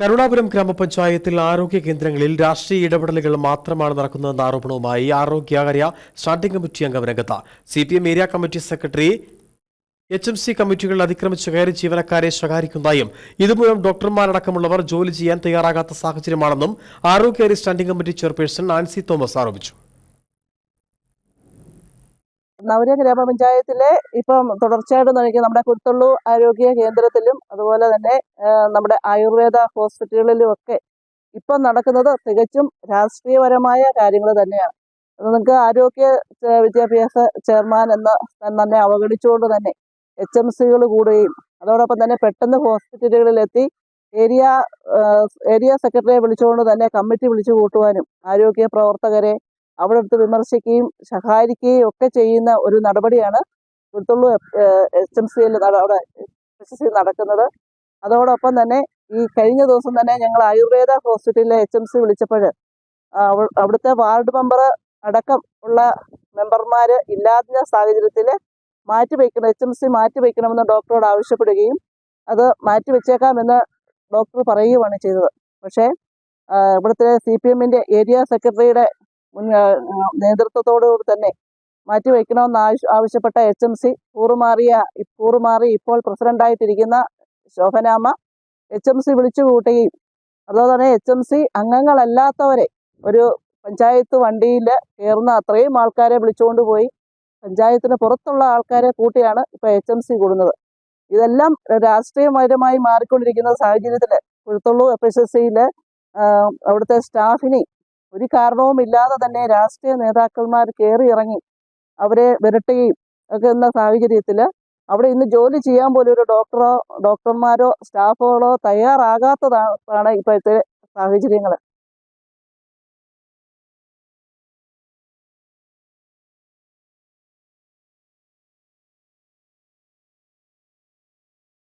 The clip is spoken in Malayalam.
കരുണാപുരം ഗ്രാമപഞ്ചായത്തിൽ ആരോഗ്യ കേന്ദ്രങ്ങളിൽ രാഷ്ട്രീയ ഇടപെടലുകൾ മാത്രമാണ് നടക്കുന്നതെന്ന ആരോപണവുമായി ആരോഗ്യകാര്യ സ്റ്റാൻഡിംഗ് കമ്മിറ്റി അംഗം രംഗത്ത്. C P M area committee secretary H M C കമ്മിറ്റികൾ അതിക്രമിച്ച് കയറി ജീവനക്കാരെ ശകാരിക്കുന്നതായും ഇതുമൂലം ഡോക്ടർമാരടക്കമുള്ളവർ ജോലി ചെയ്യാൻ തയ്യാറാകാത്ത സാഹചര്യമാണെന്നും ആരോഗ്യകാര്യ standing committee chairperson Ancy Thomas ആരോപിച്ചു. നവര ഗ്രാമപഞ്ചായത്തിലെ ഇപ്പം തുടർച്ചയായിട്ട് നയിക്കുന്ന നമ്മുടെ കുരുത്തുള്ളു ആരോഗ്യ കേന്ദ്രത്തിലും അതുപോലെ തന്നെ നമ്മുടെ ആയുർവേദ ഹോസ്പിറ്റലുകളിലും ഒക്കെ ഇപ്പം നടക്കുന്നത് തികച്ചും രാഷ്ട്രീയപരമായ കാര്യങ്ങൾ തന്നെയാണ്. നിങ്ങൾക്ക് ആരോഗ്യ വിദ്യാഭ്യാസ ചെയർമാൻ എന്ന തന്നെ അവഗണിച്ചുകൊണ്ട് തന്നെ എച്ച് എം സികൾ കൂടുകയും അതോടൊപ്പം തന്നെ പെട്ടെന്ന് ഹോസ്പിറ്റലുകളിലെത്തി ഏരിയ ഏരിയ സെക്രട്ടറിയെ വിളിച്ചുകൊണ്ട് തന്നെ കമ്മിറ്റി വിളിച്ചു കൂട്ടുവാനും ആരോഗ്യ പ്രവർത്തകരെ അവിടെ എടുത്ത് വിമർശിക്കുകയും സഹായിക്കുകയും ഒക്കെ ചെയ്യുന്ന ഒരു നടപടിയാണ് പുത്തുള്ളു എച്ച് എം സിയിൽ അവിടെ എച്ച് സി നടക്കുന്നത്. അതോടൊപ്പം തന്നെ ഈ കഴിഞ്ഞ ദിവസം തന്നെ ഞങ്ങൾ ആയുർവേദ ഹോസ്പിറ്റലിലെ എച്ച് എം സി വിളിച്ചപ്പോൾ അവിടുത്തെ വാർഡ് മെമ്പർ അടക്കം ഉള്ള മെമ്പർമാർ ഇല്ലാത്ത സാഹചര്യത്തിൽ മാറ്റിവെക്കണം എച്ച് എം സി മാറ്റിവെക്കണമെന്ന് ഡോക്ടറോട് ആവശ്യപ്പെടുകയും അത് മാറ്റി മാറ്റിവെച്ചേക്കാമെന്ന് ഡോക്ടർ പറയുകയാണ് ചെയ്തത്. പക്ഷേ ഇവിടുത്തെ സി പി എമ്മിന്റെ ഏരിയ സെക്രട്ടറിയുടെ നേതൃത്വത്തോടുകൂടി തന്നെ മാറ്റിവെക്കണമെന്ന് ആവശ്യ ആവശ്യപ്പെട്ട എച്ച് എം സി കൂറുമാറിയ കൂറുമാറി ഇപ്പോൾ പ്രസിഡന്റായിട്ടിരിക്കുന്ന ശോഭനാമ എച്ച് എം സി വിളിച്ചു കൂട്ടുകയും അതുപോലെ തന്നെ എച്ച് എം സി അംഗങ്ങളല്ലാത്തവരെ ഒരു പഞ്ചായത്ത് വണ്ടിയിൽ കയറുന്ന അത്രയും ആൾക്കാരെ വിളിച്ചുകൊണ്ട് പോയി പഞ്ചായത്തിന് പുറത്തുള്ള ആൾക്കാരെ കൂട്ടിയാണ് ഇപ്പോൾ എച്ച് എം സി കൂടുന്നത്. ഇതെല്ലാം രാഷ്ട്രീയപരമായി മാറിക്കൊണ്ടിരിക്കുന്ന സാഹചര്യത്തിൽ കുഴത്തുള്ളൂ എഫ് എസ് എസ് സിയിൽ അവിടുത്തെ സ്റ്റാഫിനെ ഒരു കാരണവും ഇല്ലാതെ തന്നെ രാഷ്ട്രീയ നേതാക്കന്മാർ കയറി ഇറങ്ങി അവരെ വിരട്ടുകയും ഒക്കെ എന്ന സാഹചര്യത്തിൽ അവിടെ ഇന്ന് ജോലി ചെയ്യാൻ പോലും ഒരു ഡോക്ടറോ ഡോക്ടർമാരോ സ്റ്റാഫുകളോ തയ്യാറാകാത്തതാണ് ഇപ്പോഴത്തെ സാഹചര്യങ്ങൾ.